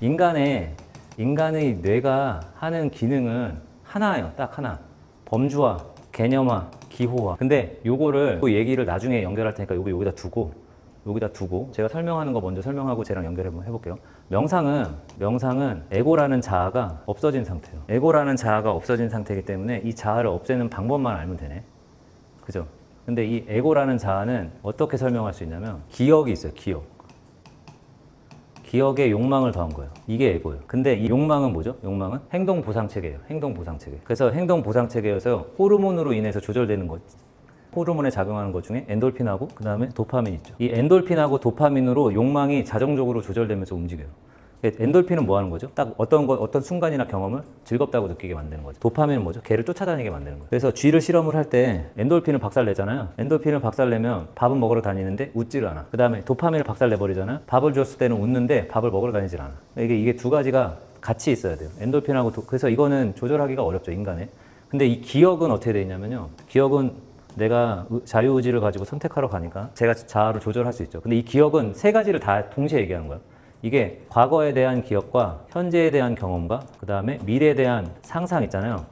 인간의 인간의 뇌가 하는 기능은 하나예요. 딱 하나. 범주화, 개념화, 기호화. 근데 요거를 또 얘기를 나중에 연결할 테니까 요거 여기다 두고 여기다 두고 제가 설명하는 거 먼저 설명하고 쟤랑 연결해 한번 해볼게요. 명상은 명상은 에고라는 자아가 없어진 상태예요. 에고라는 자아가 없어진 상태이기 때문에 이 자아를 없애는 방법만 알면 되네. 그죠? 근데 이 에고라는 자아는 어떻게 설명할 수 있냐면 기억이 있어요. 기억. 기억에 욕망을 더한 거예요. 이게 에고예요. 근데 이 욕망은 뭐죠? 욕망은 행동 보상 체계예요. 행동 보상 체계. 그래서 행동 보상 체계여서 호르몬으로 인해서 조절되는 것. 호르몬에 작용하는 것 중에 엔돌핀하고 그다음에 도파민 있죠. 이 엔돌핀하고 도파민으로 욕망이 자정적으로 조절되면서 움직여요. 엔돌핀은 뭐 하는 거죠? 딱 어떤 거, 어떤 순간이나 경험을 즐겁다고 느끼게 만드는 거죠. 도파민은 뭐죠? 개를 쫓아다니게 만드는 거예요. 그래서 쥐를 실험을 할 때 엔돌핀을 박살 내잖아요. 엔돌핀을 박살 내면 밥은 먹으러 다니는데 웃지를 않아. 그 다음에 도파민을 박살 내버리잖아요. 밥을 줬을 때는 웃는데 밥을 먹으러 다니질 않아. 이게, 이게 두 가지가 같이 있어야 돼요. 엔돌핀하고 도, 그래서 이거는 조절하기가 어렵죠, 인간에. 근데 이 기억은 어떻게 돼 있냐면요. 기억은 내가 의- 자유의지를 가지고 선택하러 가니까 제가 자아를 조절할 수 있죠. 근데 이 기억은 세 가지를 다 동시에 얘기하는 거예요. 이게 과거에 대한 기억과 현재에 대한 경험과 그 다음에 미래에 대한 상상 있잖아요.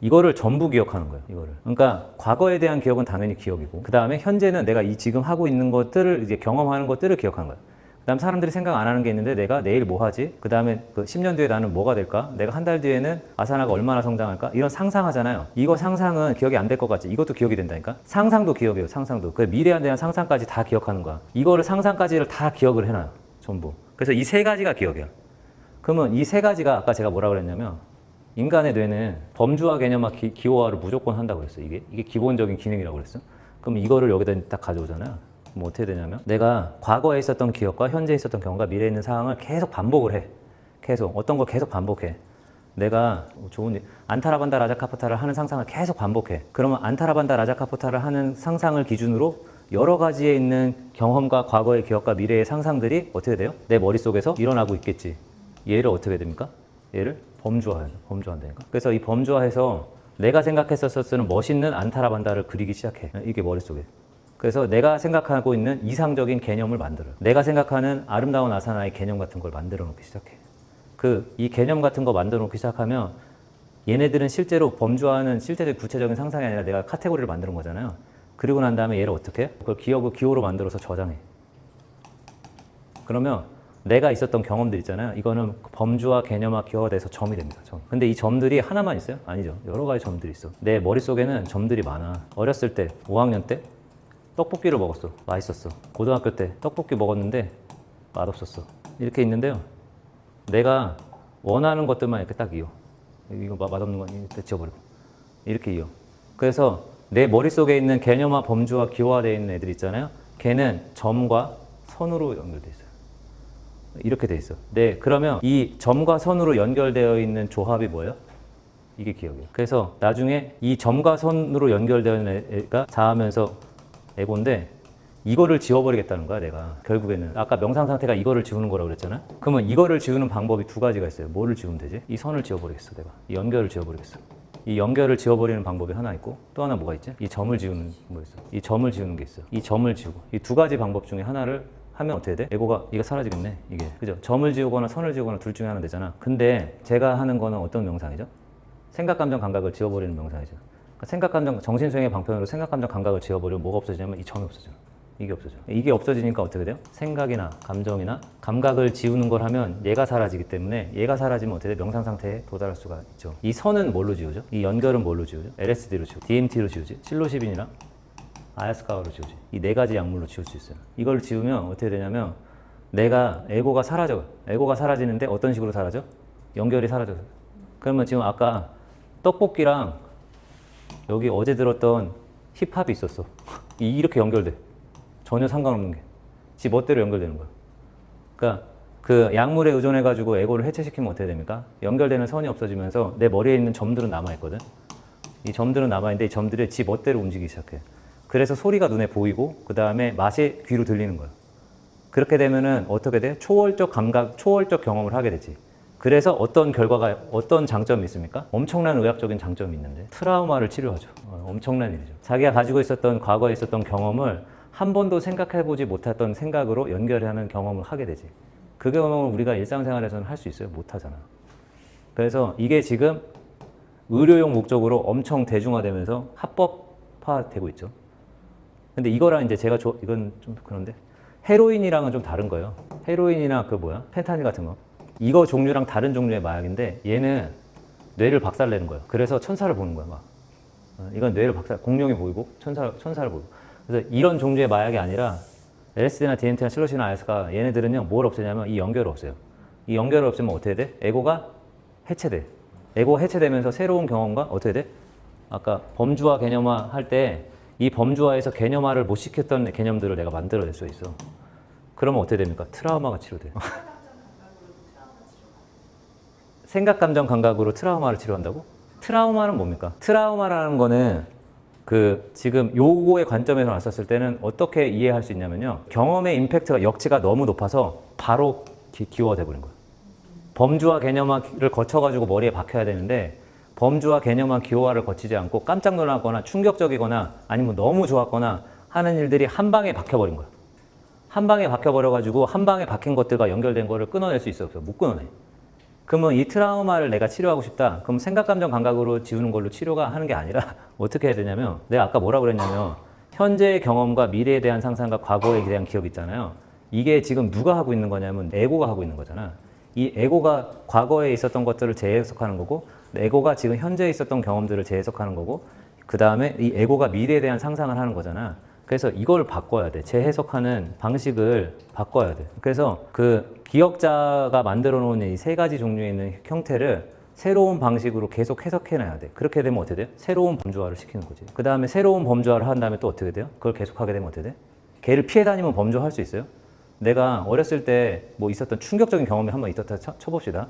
이거를 전부 기억하는 거예요. 이거를. 그러니까 과거에 대한 기억은 당연히 기억이고 그 다음에 현재는 내가 이 지금 하고 있는 것들을 이제 경험하는 것들을 기억하는 거예요. 그다음 사람들이 생각 안 하는 게 있는데 내가 내일 뭐 하지? 그다음에 그 10년 뒤에 나는 뭐가 될까? 내가 한 달 뒤에는 아사나가 얼마나 성장할까? 이런 상상하잖아요. 이거 상상은 기억이 안 될 것 같지? 이것도 기억이 된다니까? 상상도 기억이에요. 상상도. 그 미래에 대한 상상까지 다 기억하는 거야. 이거를 상상까지를 다 기억을 해놔요. 전부. 그래서 이 세 가지가 기억이야. 그러면 이 세 가지가 아까 제가 뭐라 그랬냐면 인간의 뇌는 범주화 개념화 기, 기호화를 무조건 한다고 그랬어요. 이게 이게 기본적인 기능이라고 그랬어. 그럼 이거를 여기다 딱 가져오잖아요. 그럼 어떻게 되냐면 내가 과거에 있었던 기억과 현재 에 있었던 경험과 미래에 있는 상황을 계속 반복을 해. 계속 어떤 걸 계속 반복해. 내가 좋은 일- 안타라반다 라자카푸타를 하는 상상을 계속 반복해. 그러면 안타라반다 라자카푸타를 하는 상상을 기준으로 여러 가지에 있는 경험과 과거의 기억과 미래의 상상들이 어떻게 돼요? 내 머릿속에서 일어나고 있겠지. 얘를 어떻게 됩니까? 얘를 범주화해요. 범주화한다니까. 그래서 이 범주화해서 내가 생각했었을 멋있는 안타라반다를 그리기 시작해. 이게 머릿속에. 그래서 내가 생각하고 있는 이상적인 개념을 만들어요. 내가 생각하는 아름다운 아사나의 개념 같은 걸 만들어 놓기 시작해. 그 이 개념 같은 거 만들어 놓기 시작하면 얘네들은 실제로 범주화하는 실제적 구체적인 상상이 아니라 내가 카테고리를 만드는 거잖아요. 그리고 난 다음에 얘를 어떻게 해? 그걸 기억을 기호로 만들어서 저장해. 그러면 내가 있었던 경험들 있잖아요. 이거는 범주와 개념화 기호가 돼서 점이 됩니다. 점. 근데 이 점들이 하나만 있어요? 아니죠. 여러 가지 점들이 있어. 내 머릿속에는 점들이 많아. 어렸을 때, 5학년 때 떡볶이를 먹었어. 맛있었어. 고등학교 때 떡볶이 먹었는데 맛없었어. 이렇게 있는데요. 내가 원하는 것들만 이렇게 딱 이어. 이거 맛- 맛없는 건 이렇게 지워버리고. 이렇게 이어. 그래서 내 머릿속에 있는 개념화, 범주와 기호화되어 있는 애들 있잖아요. 걔는 점과 선으로 연결돼 있어요. 이렇게 돼 있어. 네, 그러면 이 점과 선으로 연결되어 있는 조합이 뭐예요? 이게 기억이에요. 그래서 나중에 이 점과 선으로 연결되어 있는 애가 자하면서 에고인데 이거를 지워버리겠다는 거야, 내가. 결국에는. 아까 명상 상태가 이거를 지우는 거라고 그랬잖아? 그러면 이거를 지우는 방법이 두 가지가 있어요. 뭐를 지우면 되지? 이 선을 지워버리겠어, 내가. 이 연결을 지워버리겠어. 이 연결을 지워버리는 방법이 하나 있고 또 하나 뭐가 있지? 이 점을 지우는 뭐 있어? 이 점을 지우는 게 있어. 이 점을 지우고 이 두 가지 방법 중에 하나를 하면 어떻게 돼? 에고가 이거 사라지겠네 이게 그죠? 점을 지우거나 선을 지우거나 둘 중에 하나 되잖아. 근데 제가 하는 거는 어떤 명상이죠? 생각, 감정, 감각을 지워버리는 명상이죠. 그러니까 생각, 감정, 정신 수행의 방편으로 생각, 감정, 감각을 지워버리면 뭐가 없어지냐면 이 점이 없어져. 이게 없어져. 이게 없어지니까 어떻게 돼요? 생각이나 감정이나 감각을 지우는 걸 하면 얘가 사라지기 때문에 얘가 사라지면 어떻게 돼? 명상 상태에 도달할 수가 있죠. 이 선은 뭘로 지우죠? 이 연결은 뭘로 지우죠? LSD로 지우죠. DMT로 지우지. 실로시빈이랑 아야스카와로 지우지. 이 네 가지 약물로 지울 수 있어요. 이걸 지우면 어떻게 되냐면 내가 에고가 사라져. 에고가 사라지는데 어떤 식으로 사라져? 연결이 사라져서. 그러면 지금 아까 떡볶이랑 여기 어제 들었던 힙합이 있었어. 이- 이렇게 연결돼. 전혀 상관없는 게. 지 멋대로 연결되는 거야. 그러니까 그 약물에 의존해가지고 에고를 해체시키면 어떻게 됩니까? 연결되는 선이 없어지면서 내 머리에 있는 점들은 남아있거든. 이 점들은 남아있는데 이 점들이 지 멋대로 움직이기 시작해. 그래서 소리가 눈에 보이고 그 다음에 맛이 귀로 들리는 거야. 그렇게 되면은 어떻게 돼? 초월적 감각, 초월적 경험을 하게 되지. 그래서 어떤 결과가, 어떤 장점이 있습니까? 엄청난 의학적인 장점이 있는데 트라우마를 치료하죠. 어, 엄청난 일이죠. 자기가 가지고 있었던 과거에 있었던 경험을 한 번도 생각해보지 못했던 생각으로 연결하는 경험을 하게 되지. 그 경험을 우리가 일상생활에서는 할 수 있어요? 못 하잖아. 그래서 이게 지금 의료용 목적으로 엄청 대중화되면서 합법화되고 있죠. 근데 이거랑 이제 제가 조, 이건 좀 그런데 헤로인이랑은 좀 다른 거예요. 헤로인이나 그 뭐야 펜타닐 같은 거 이거 종류랑 다른 종류의 마약인데 얘는 뇌를 박살내는 거예요. 그래서 천사를 보는 거야 막. 어, 이건 뇌를 박살 공룡이 보이고 천사 천사를 보고. 그래서 이런 종류의 마약이 아니라 LSD나 DMT나 실로시나 아야스가 얘네들은요 뭘 없애냐면 이 연결을 없애요. 이 연결을 없애면 어떻게 돼? 에고가 해체돼. 에고 해체되면서 새로운 경험과 어떻게 돼? 아까 범주화 개념화 할 때 이 범주화에서 개념화를 못 시켰던 개념들을 내가 만들어낼 수 있어. 그러면 어떻게 됩니까? 트라우마가 치료돼. 생각, 감정, 감각으로 트라우마를 치료한다고? 트라우마는 뭡니까? 트라우마라는 거는 그 지금 요거의 관점에서 봤었을 때는 어떻게 이해할 수 있냐면요. 경험의 임팩트가 역치가 너무 높아서 바로 기, 기호화돼 버린 거예요. 범주화 개념화를 거쳐가지고 머리에 박혀야 되는데 범주화 개념화 기호화를 거치지 않고 깜짝 놀라거나 충격적이거나 아니면 너무 좋았거나 하는 일들이 한 방에 박혀버린 거예요. 한 방에 박혀버려가지고 한 방에 박힌 것들과 연결된 거를 끊어낼 수 있어 없어? 못 끊어내. 그러면 이 트라우마를 내가 치료하고 싶다. 그럼 생각, 감정, 감각으로 지우는 걸로 치료가 하는 게 아니라 어떻게 해야 되냐면 내가 아까 뭐라 그랬냐면 현재의 경험과 미래에 대한 상상과 과거에 대한 기억 있잖아요. 이게 지금 누가 하고 있는 거냐면 에고가 하고 있는 거잖아. 이 에고가 과거에 있었던 것들을 재해석하는 거고 에고가 지금 현재에 있었던 경험들을 재해석하는 거고 그 다음에 이 에고가 미래에 대한 상상을 하는 거잖아. 그래서 이걸 바꿔야 돼. 재해석하는 방식을 바꿔야 돼. 그래서 그 기억자가 만들어 놓은 이 세 가지 종류에 있는 형태를 새로운 방식으로 계속 해석해놔야 돼. 그렇게 되면 어떻게 돼요? 새로운 범주화를 시키는 거지. 그 다음에 새로운 범주화를 한 다음에 또 어떻게 돼요? 그걸 계속하게 되면 어떻게 돼? 걔를 피해 다니면 범주화할 수 있어요? 내가 어렸을 때 뭐 있었던 충격적인 경험이 한번 있었다 쳐, 쳐봅시다.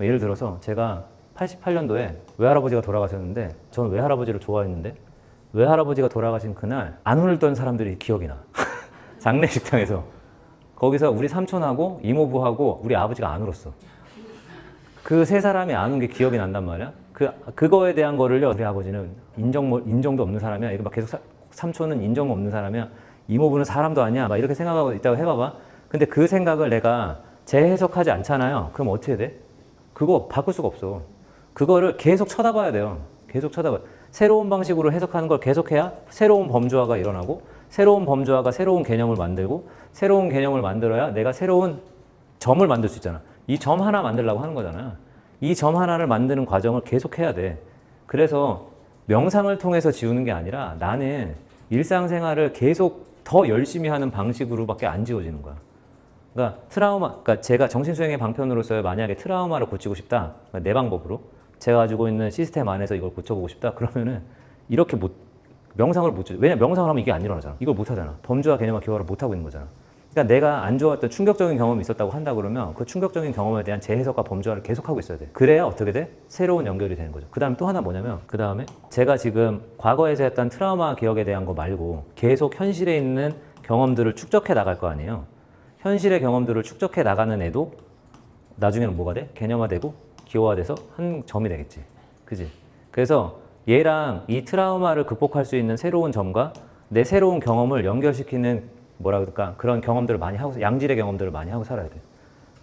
예를 들어서 제가 88년도에 외할아버지가 돌아가셨는데 저는 외할아버지를 좋아했는데 외할아버지가 돌아가신 그날 안 울던 사람들이 기억이 나. 장례식장에서 거기서 우리 삼촌하고 이모부하고 우리 아버지가 안 울었어. 그 세 사람이 안 운 게 기억이 난단 말이야. 그 그거에 대한 거를요. 우리 아버지는 인정 뭐, 인정도 없는 사람이야. 이거 막 계속 사- 삼촌은 인정 없는 사람이야. 이모부는 사람도 아니야. 막 이렇게 생각하고 있다고 해봐봐. 근데 그 생각을 내가 재해석하지 않잖아요. 그럼 어떻게 돼? 그거 바꿀 수가 없어. 그거를 계속 쳐다봐야 돼요. 계속 쳐다봐. 새로운 방식으로 해석하는 걸 계속해야 새로운 범주화가 일어나고 새로운 범주화가 새로운 개념을 만들고 새로운 개념을 만들어야 내가 새로운 점을 만들 수 있잖아. 이 점 하나 만들려고 하는 거잖아. 이 점 하나를 만드는 과정을 계속 해야 돼. 그래서 명상을 통해서 지우는 게 아니라 나는 일상생활을 계속 더 열심히 하는 방식으로밖에 안 지워지는 거야. 그러니까 트라우마, 그러니까 제가 정신수행의 방편으로서 만약에 트라우마를 고치고 싶다, 그러니까 내 방법으로 제가 가지고 있는 시스템 안에서 이걸 고쳐보고 싶다, 그러면은 이렇게 못 명상을 못 줘. 왜냐 면 명상을 하면 이게 안 일어나잖아. 이걸 못 하잖아. 범주와 개념과 기호를 못 하고 있는 거잖아. 그러니까 내가 안 좋았던 충격적인 경험이 있었다고 한다 그러면 그 충격적인 경험에 대한 재해석과 범주화를 계속 하고 있어야 돼. 그래야 어떻게 돼? 새로운 연결이 되는 거죠. 그 다음에 또 하나 뭐냐면 그 다음에 제가 지금 과거에서 했던 트라우마 기억에 대한 거 말고 계속 현실에 있는 경험들을 축적해 나갈 거 아니에요. 현실의 경험들을 축적해 나가는 애도 나중에는 뭐가 돼? 개념화되고 기호화돼서 한 점이 되겠지. 그지? 그래서 얘랑 이 트라우마를 극복할 수 있는 새로운 점과 내 새로운 경험을 연결시키는 뭐라 그럴까 그런 경험들을 많이 하고 양질의 경험들을 많이 하고 살아야 돼.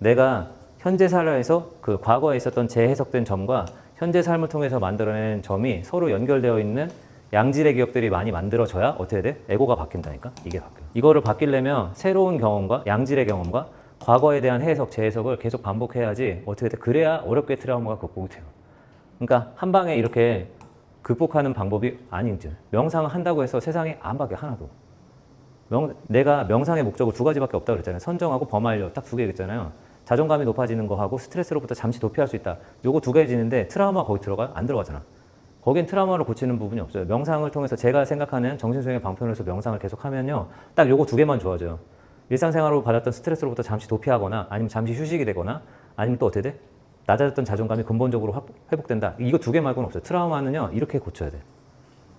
내가 현재 살아에서 그 과거에 있었던 재해석된 점과 현재 삶을 통해서 만들어낸 점이 서로 연결되어 있는 양질의 기억들이 많이 만들어져야 어떻게 돼? 에고가 바뀐다니까? 이게 바뀌어. 이거를 바뀌려면 새로운 경험과 양질의 경험과 과거에 대한 해석, 재해석을 계속 반복해야지 어떻게 돼? 그래야 어렵게 트라우마가 극복이 돼요. 그러니까 한 방에 이렇게 극복하는 방법이 아니지. 명상을 한다고 해서 세상에 안 바뀌어 하나도. 명, 내가 명상의 목적을 두 가지밖에 없다고 그랬잖아요. 선정하고 범하려 딱 두개 있잖아요. 자존감이 높아지는 거하고 스트레스로부터 잠시 도피할 수 있다. 요거 두 개지는데 트라우마 거기 들어가요? 안 들어가잖아. 거긴 트라우마를 고치는 부분이 없어요. 명상을 통해서 제가 생각하는 정신수행의 방편으로서 명상을 계속하면 딱 요거 두 개만 좋아져요. 일상생활로 받았던 스트레스로부터 잠시 도피하거나 아니면 잠시 휴식이 되거나 아니면 또 어떻게 돼? 낮아졌던 자존감이 근본적으로 확- 회복된다. 이거 두 개 말고는 없어요. 트라우마는요 이렇게 고쳐야 돼.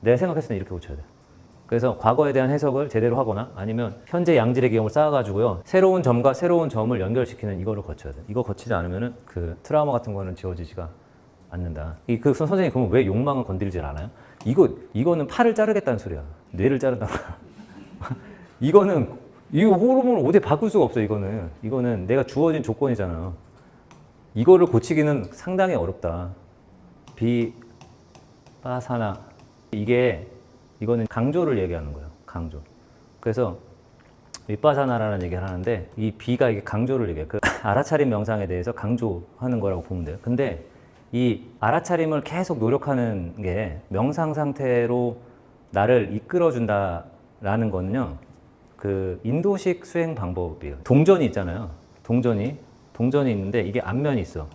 내가 생각했을 때 이렇게 고쳐야 돼. 그래서 과거에 대한 해석을 제대로 하거나 아니면 현재 양질의 경험을 쌓아가지고요 새로운 점과 새로운 점을 연결시키는 이거를 거쳐야 돼. 이거 거치지 않으면은 그 트라우마 같은 거는 지워지지가 않는다. 이 그 선생님 그러면 왜 욕망을 건드리질 않아요? 이거 이거는 팔을 자르겠다는 소리야. 뇌를 자른다는 거야. 이거는 이 호르몬을 어디 바꿀 수가 없어 이거는. 이거는 내가 주어진 조건이잖아. 이거를 고치기는 상당히 어렵다. 비빠사나. 이게 이거는 강조를 얘기하는 거예요 강조. 그래서 윗바사나라는 얘기를 하는데 이 비가 이게 강조를 얘기해요 그 알아차림 명상에 대해서 강조하는 거라고 보면 돼요. 근데 이 알아차림을 계속 노력하는 게 명상 상태로 나를 이끌어 준다라는 거는요 그 인도식 수행 방법이에요. 동전이 있잖아요. 동전이 동전이 있는데 이게 앞면이 있어.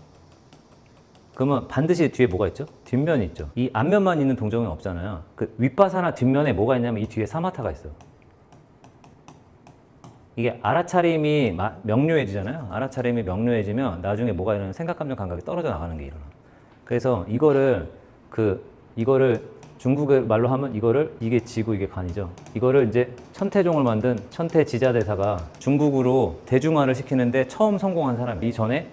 그러면 반드시 뒤에 뭐가 있죠? 뒷면이 있죠. 이 앞면만 있는 동전은 없잖아요. 그 윗바사나 뒷면에 뭐가 있냐면 이 뒤에 사마타가 있어. 이게 알아차림이 마- 명료해지잖아요. 알아차림이 명료해지면 나중에 뭐가 일어나면 생각, 감정, 감각이 떨어져 나가는 게 일어나. 그래서 이거를 그 이거를 중국의 말로 하면 이거를 이게 지고 이게 간이죠. 이거를 이제 천태종을 만든 천태 지자대사가 중국으로 대중화를 시키는데 처음 성공한 사람. 이전에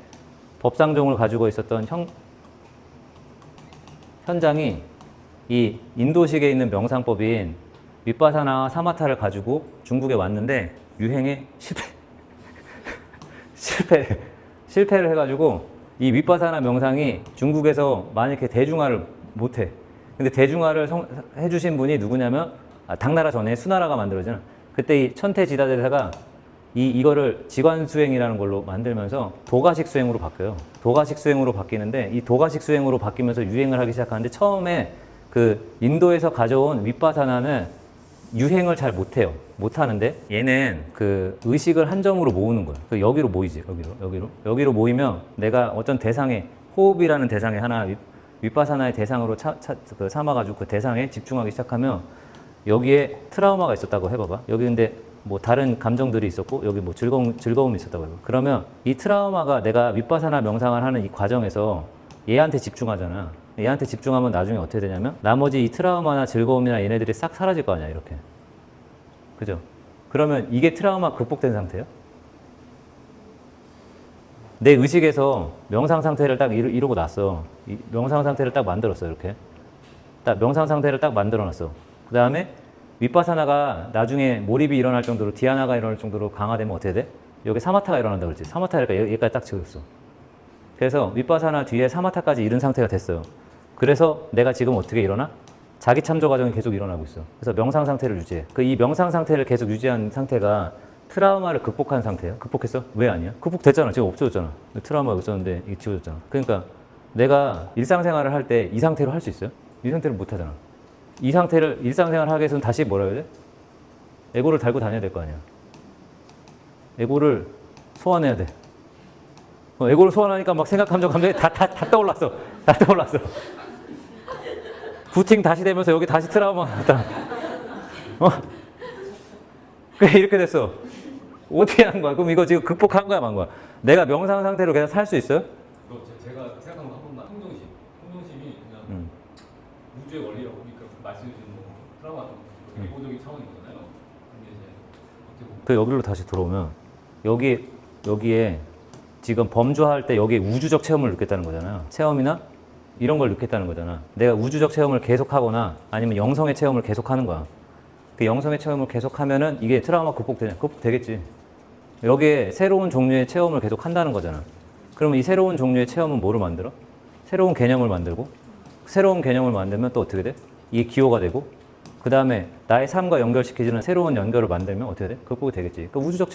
법상종을 가지고 있었던 형 현장이 이 인도식에 있는 명상법인 윗바사나 사마타를 가지고 중국에 왔는데 유행에 실패 실패 실패를 해가지고 이 윗바사나 명상이 중국에서 만약에 대중화를 못해 근데 대중화를 성- 해주신 분이 누구냐면 아, 당나라 전에 수나라가 만들어진 그때 이 천태지다대사가 이 이거를 지관 수행이라는 걸로 만들면서 도가식 수행으로 바뀌어요. 도가식 수행으로 바뀌는데 이 도가식 수행으로 바뀌면서 유행을 하기 시작하는데 처음에 그 인도에서 가져온 윗바사나는 유행을 잘 못해요. 못하는데 얘는 그 의식을 한 점으로 모으는 거예요. 그 여기로 모이지 여기로 여기로 여기로 모이면 내가 어떤 대상에 호흡이라는 대상에 하나 윗- 윗바사나의 대상으로 차, 차, 그 삼아가지고 그 대상에 집중하기 시작하면 여기에 트라우마가 있었다고 해봐봐. 여기 근데 뭐 다른 감정들이 있었고 여기 뭐 즐거움 즐거움이 있었다고 해봐. 그러면 이 트라우마가 내가 윗바사나 명상을 하는 이 과정에서 얘한테 집중하잖아. 얘한테 집중하면 나중에 어떻게 되냐면 나머지 이 트라우마나 즐거움이나 얘네들이 싹 사라질 거 아니야 이렇게. 그죠? 그러면 이게 트라우마 극복된 상태예요? 내 의식에서 명상 상태를 딱 이루, 이루고 났어. 이 명상 상태를 딱 만들었어 이렇게. 딱 명상 상태를 딱 만들어 놨어. 그 다음에 윗바사나가 나중에 몰입이 일어날 정도로 디아나가 일어날 정도로 강화되면 어떻게 돼? 여기 사마타가 일어난다 그랬지. 사마타니까 여기- 여기까지 딱 지었어. 그래서 윗바사나 뒤에 사마타까지 이른 상태가 됐어요. 그래서 내가 지금 어떻게 일어나? 자기 참조 과정이 계속 일어나고 있어. 그래서 명상 상태를 유지해. 그 이 명상 상태를 계속 유지한 상태가 트라우마를 극복한 상태예요. 극복했어? 왜 아니야? 극복됐잖아. 지금 없어졌잖아. 트라우마가 있었는데 이게 지워졌잖아. 그러니까 내가 일상생활을 할 때 이 상태로 할 수 있어요? 이 상태를 못 하잖아. 이 상태를 일상생활 하기 위해서는 다시 뭐라 해야 돼? 에고를 달고 다녀야 될 거 아니야. 에고를 소환해야 돼. 어, 에고를 소환하니까 막 생각, 감정, 감정이 다, 다, 다 떠올랐어. 다 떠올랐어. 부팅 다시 되면서 여기 다시 트라우마가 났다. 어? 그래, 이렇게 됐어. 어떻게 한 거야? 그럼 이거 지금 극복한 거야, 만 거야? 내가 명상 상태로 계속 살수 있어요? 제- 제가 생각한 거 한 번만 항정심 항정심이 그냥 음. 우주의 원리라고 그러니까 말씀해 주신 뭐 트라우마 음. 예고적인 차원인 거잖아요 근데 이제 어떻게 보면 그 여기로 다시 들어오면 여기 여기에 지금 범주할 때 여기 우주적 체험을 느꼈다는 거잖아요. 체험이나 이런 걸 느꼈다는 거잖아. 내가 우주적 체험을 계속하거나 아니면 영성의 체험을 계속하는 거야. 그 영성의 체험을 계속하면은 이게 트라우마 극복되냐? 극복되겠지. 여기에 새로운 종류의 체험을 계속 한다는 거잖아. 그러면 이 새로운 종류의 체험은 뭐로 만들어? 새로운 개념을 만들고 새로운 개념을 만들면 또 어떻게 돼? 이게 기호가 되고 그 다음에 나의 삶과 연결시키지는 새로운 연결을 만들면 어떻게 돼? 극복이 되겠지. 그 우주적 체험